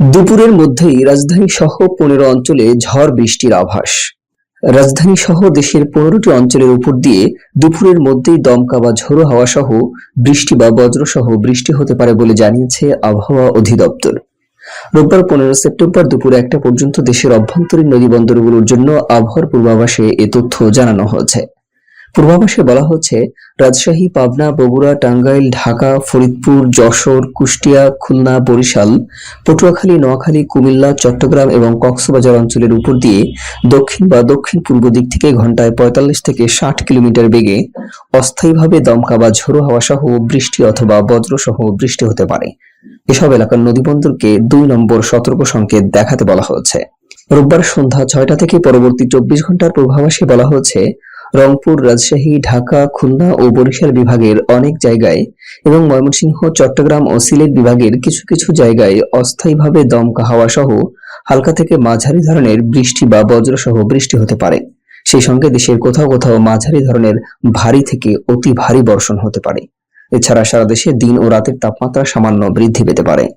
দুপুরের মধ্যেই রাজধানী সহ পনেরো অঞ্চলে ঝড় বৃষ্টির আভাস। রাজধানী সহ দেশের পনেরোটি অঞ্চলের উপর দিয়ে দুপুরের মধ্যেই দমকা বা ঝোড়ো হাওয়া সহ বৃষ্টি বা বজ্র সহ বৃষ্টি হতে পারে বলে জানিয়েছে আবহাওয়া অধিদপ্তর। রোববার পনেরো সেপ্টেম্বর দুপুর একটা পর্যন্ত দেশের অভ্যন্তরীণ নদীবন্দরগুলোর জন্য আবহাওয়ার পূর্বাভাসে এ তথ্য জানানো হয়েছে। পূর্বাভাসে বলা হচ্ছে, রাজশাহী, পাবনা, বগুড়া, টাঙ্গাইল, ঢাকা, ফরিদপুর, যশোর, কুষ্টিয়া, খুলনা, বরিশাল, পটুয়াখালী, নোয়াখালী, কুমিল্লা, চট্টগ্রাম এবং কক্সবাজার অঞ্চলের উপর দিয়ে দক্ষিণ বা দক্ষিণ পূর্ব দিক থেকে ঘন্টায় পঁয়তাল্লিশ থেকে ষাট কিলোমিটার বেগে অস্থায়ীভাবে দমকা বা ঝোড়ো হাওয়া সহ বৃষ্টি অথবা বজ্র সহ বৃষ্টি হতে পারে। এসব এলাকার নদীবন্দরকে দুই নম্বর সতর্ক সংকেত দেখাতে বলা হয়েছে রোববার সন্ধ্যা ছয়টা থেকে পরবর্তী চব্বিশ ঘণ্টার পূর্বাভাসে বলা হয়েছে রংপুর, রাজশাহী, ঢাকা, খুলনা ও বরিশাল বিভাগের অনেক জায়গায় এবং ময়মনসিংহ, চট্টগ্রাম ও সিলেট বিভাগের কিছু কিছু জায়গায় অস্থায়ীভাবে দমকা হাওয়া সহ হালকা থেকে মাঝারি ধরনের বৃষ্টি বা বজ্র সহ বৃষ্টি হতে পারে। সেই সঙ্গে দেশের কোথাও কোথাও মাঝারি ধরনের ভারী থেকে অতি ভারী বর্ষণ হতে পারে। এছাড়া সারা দেশে দিন ও রাতের তাপমাত্রা সামান্য বৃদ্ধি পেতে পারে।